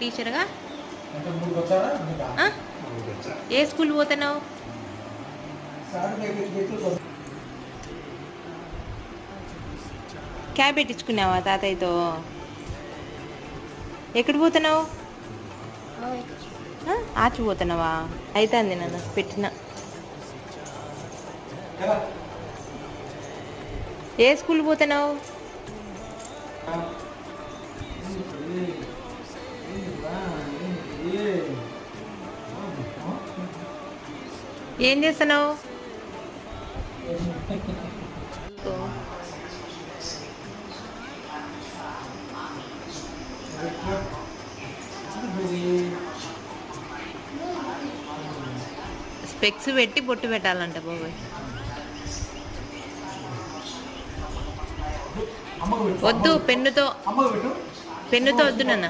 టీచర్గా? ఏ స్కూల్ పోతున్నావు? క్యాబ్ పెట్టించుకున్నావా తాతయ్యతో? ఎక్కడ పోతున్నావు? ఆ? ఆచి పోతున్నావా? అవుతుంది నన్ను పెట్టిన. ఏ స్కూల్ పోతున్నావు? ఏం చేస్తున్నావు? స్పెక్స్ పెట్టి బొట్టు పెట్టాలంట బాబాయ్. పెట్టు. వద్దు పెన్నుతో పెట్టు. పెన్నుతో వద్దు నాన్న.